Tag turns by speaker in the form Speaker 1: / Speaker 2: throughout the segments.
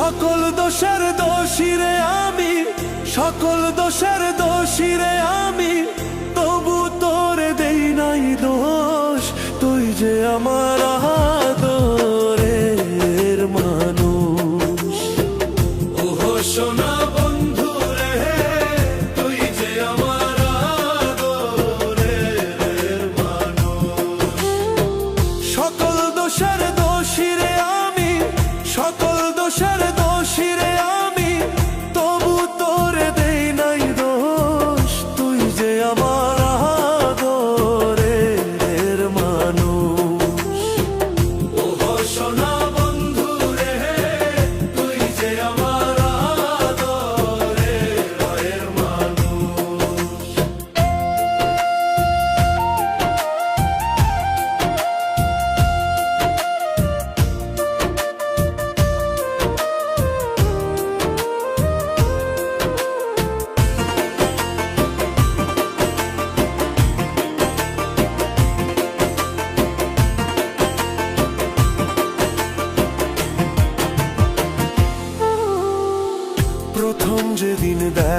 Speaker 1: সকল দোষের দোষী রে আমি সকল দোষের দোষী রে আমি।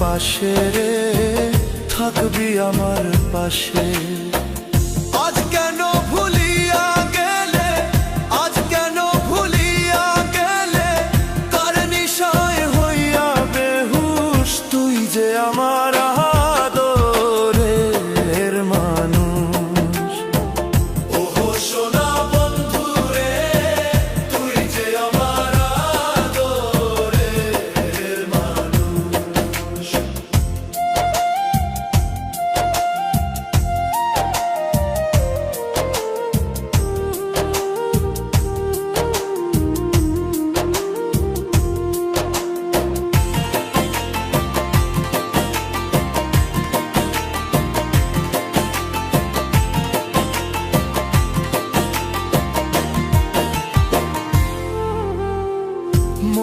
Speaker 1: পাশে রে থাকবি আমার পাশে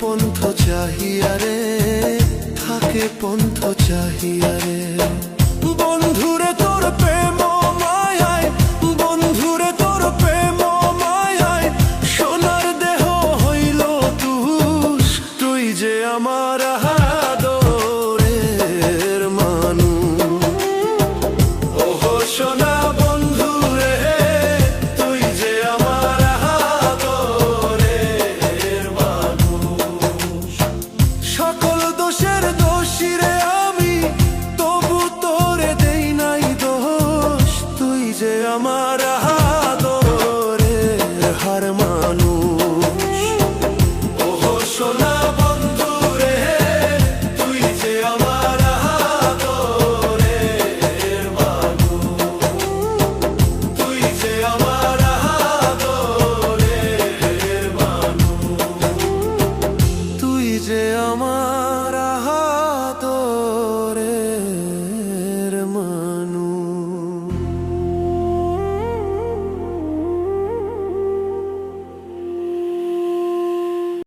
Speaker 1: পন্থ চাহিয়ারে থাকে পন্থ চাহিয়ারে বন্ধুরে বন্ধুরে তোর প্রেম দেহ হইল তুষ, তুই যে আমার হাদরের মানু ওহ সোনা